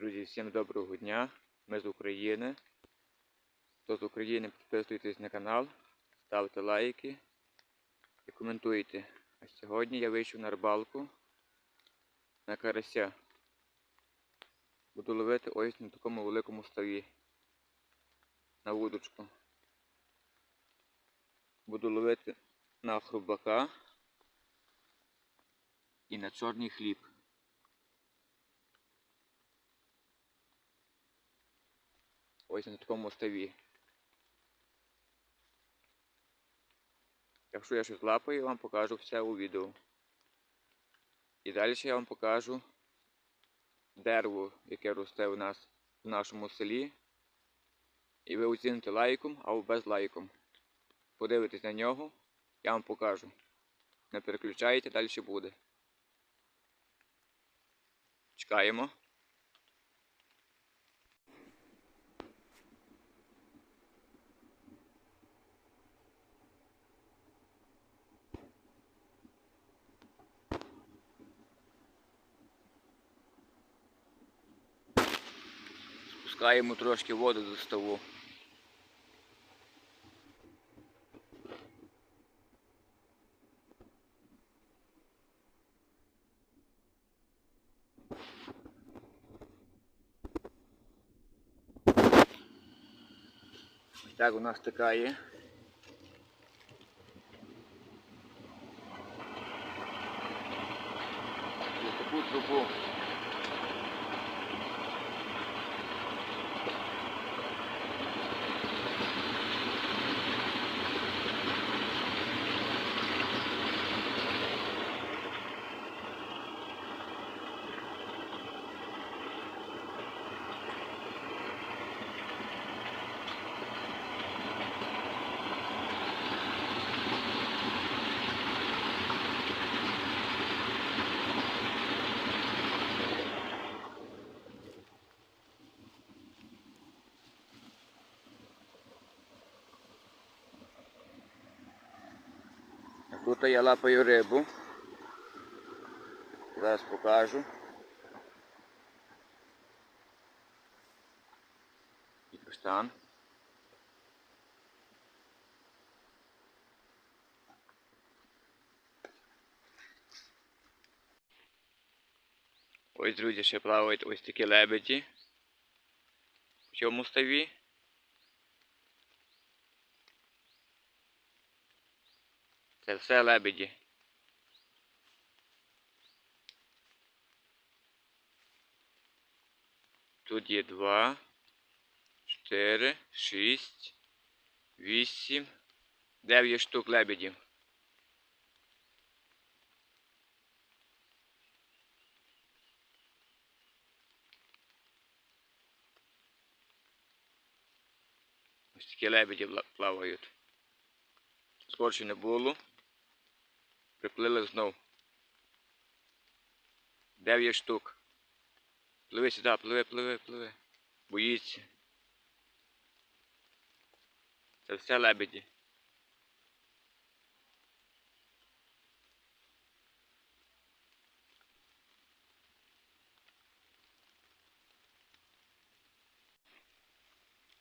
Друзі, всім доброго дня. Ми з України. Хто з України, підписуйтесь на канал, ставте лайки і коментуйте. А сьогодні я вийшов на рибалку на карася. Буду ловити ось на такому великому ставі. На вудочку. Буду ловити на хрубака і на чорний хліб. Ось на такому ставі. Якщо я щось лапаю, я вам покажу все у відео. І далі я вам покажу дерево, яке росте у нас в нашому селі. І ви оціните лайком або без лайком. Подивитесь на нього, я вам покажу. Не переключайте, далі буде. Чекаємо. Спускаємо трошки воду до ставу. Так у нас така є. Тут я лапаю рибу. Зараз покажу. І каштан. Ось, друзі, ще плавають ось такі лебеді. В цьому ставі. Це все лебеді. Тут є два, чотири, шість, вісім, дев'ять штук лебедів. Ось такі лебеді пла- плавають. Скорше не було. Приплили знов. Дев'ять штук. Пливи сюди, пливи, пливи, пливи. Боїться. Це все лебеді.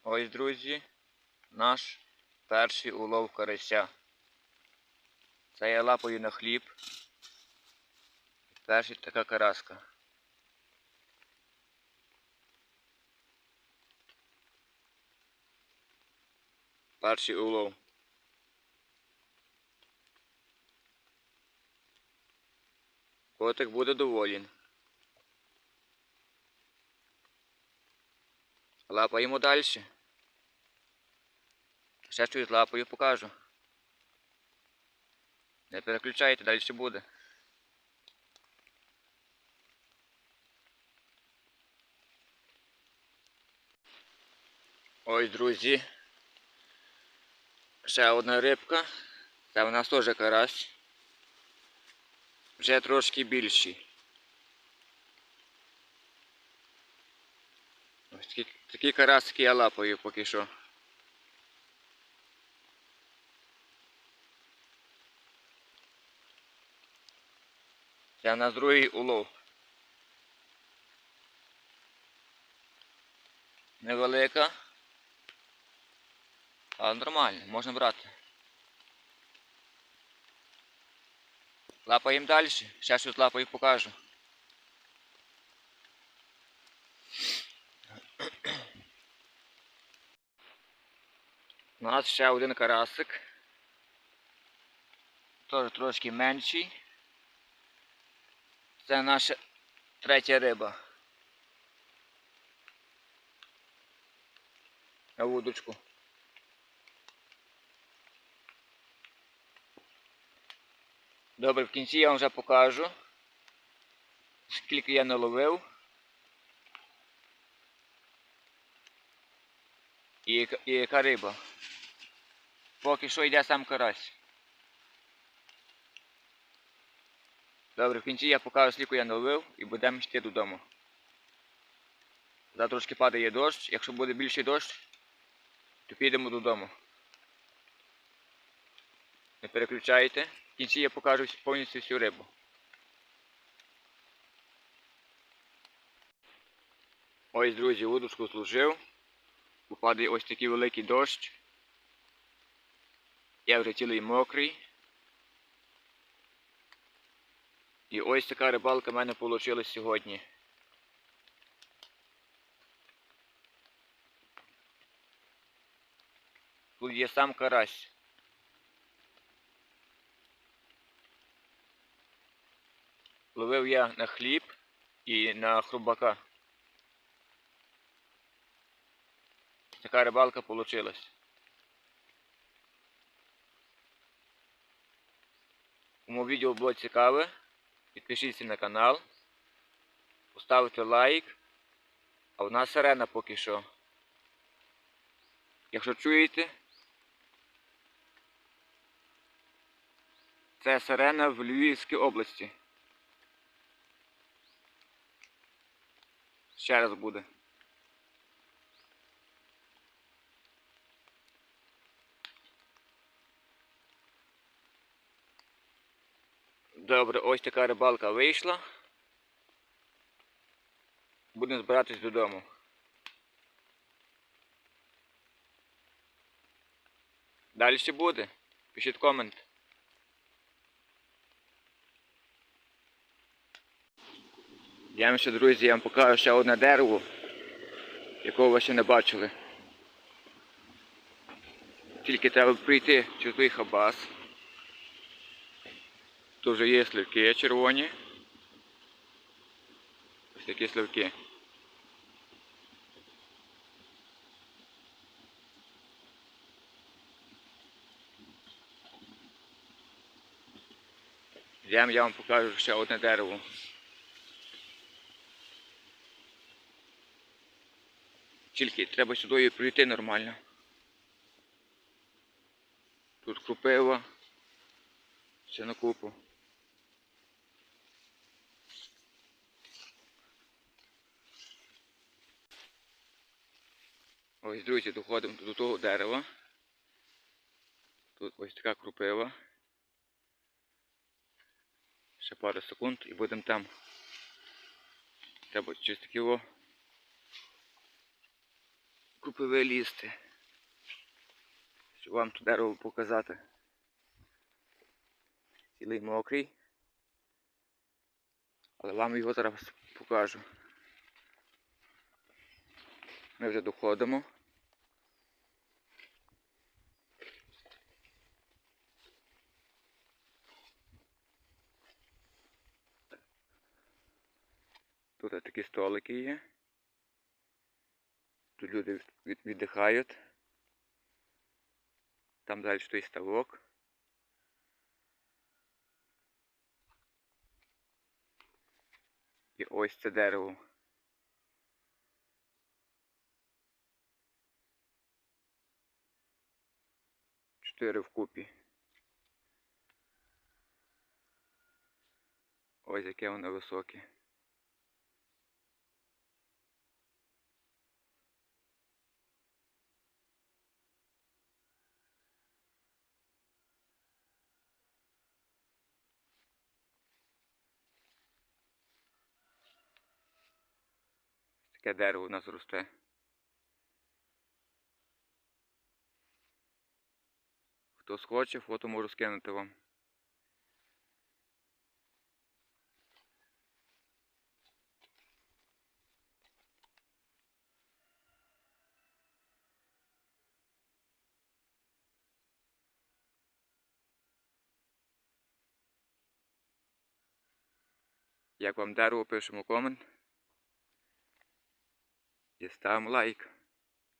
Ось, друзі, наш перший улов карася. Це я лапаю на хліб. Перша така караска. Перший улов. Котик буде доволен. Лапаємо далі. Ще щось лапаю покажу. Не переключайте, далі буде. Ось, друзі. Ще одна рибка. Це у нас теж карась. Вже трошки більший. Ось такі, такі карасики я лапаю поки що. Це у нас другий улов. Невелика. Але нормально, можна брати. Лапаємо далі. Ще щось лапаю покажу. У нас ще один карасик. Теж трошки менший. Це наша третя риба. На вудочку. Добре, в кінці я вам вже покажу, скільки я наловив. І, яка- риба. Поки що йде сам карась. Добре, в кінці я покажу, скільки я наловив і будемо йти додому. Зараз трошки падає дощ. Якщо буде більший дощ, то підемо додому. Не переключайте. В кінці я покажу повністю всю рибу. Ось, друзі, удочку служив. Бо ось такий великий дощ. Я вже цілий мокрий. І ось така рибалка в мене вийшла сьогодні. Тут є сам карась. Ловив я на хліб і на хрубака. Така рибалка вийшла. Кому відео було цікаве, підпишіться на канал, поставте лайк. А в нас сирена поки що. Якщо чуєте, це сирена в Львівській області. Ще раз буде. Добре, ось така рибалка вийшла. Будемо збиратись додому. Далі ще буде. Пишіть комент. Я вам ще, друзі, я вам покажу ще одне дерево, якого ви ще не бачили. Тільки треба прийти через хабас. Тут є сливки червоні. Ось такі сливки. Йдемо, я вам покажу ще одне дерево. Тільки треба сюди прийти нормально. Тут крупива. Ще на купу. Ось, друзі, доходимо до того дерева. Тут ось така крупива. Ще пару секунд і будемо там. Треба щось таке о крупиве лізти. Щоб вам тут дерево показати. Цілий мокрий. Але вам його зараз покажу. Ми вже доходимо. Тут такі столики є. Тут люди від- від- віддихають. Там далі той ставок. І ось це дерево. Чотири вкупі. Ось яке воно високе. Таке дерево у нас росте. Хто схоче, фото можу скинути вам. Як вам дерево, пишемо комент. І ставимо лайк.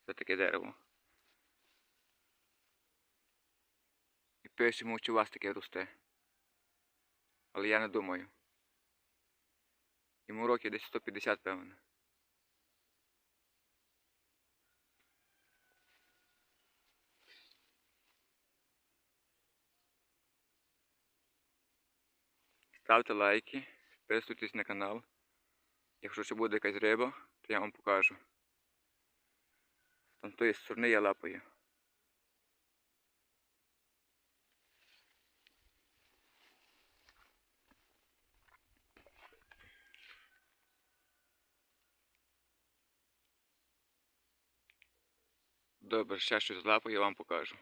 Це таке дерево. Пишемо, чи у вас таке росте. Але я не думаю. Йому років десь 150, певно. Ставте лайки, підписуйтесь на канал. Якщо ще буде якась риба, то я вам покажу. З там тої сторони я лапаю. Добре, ще щось злапаю, я вам покажу.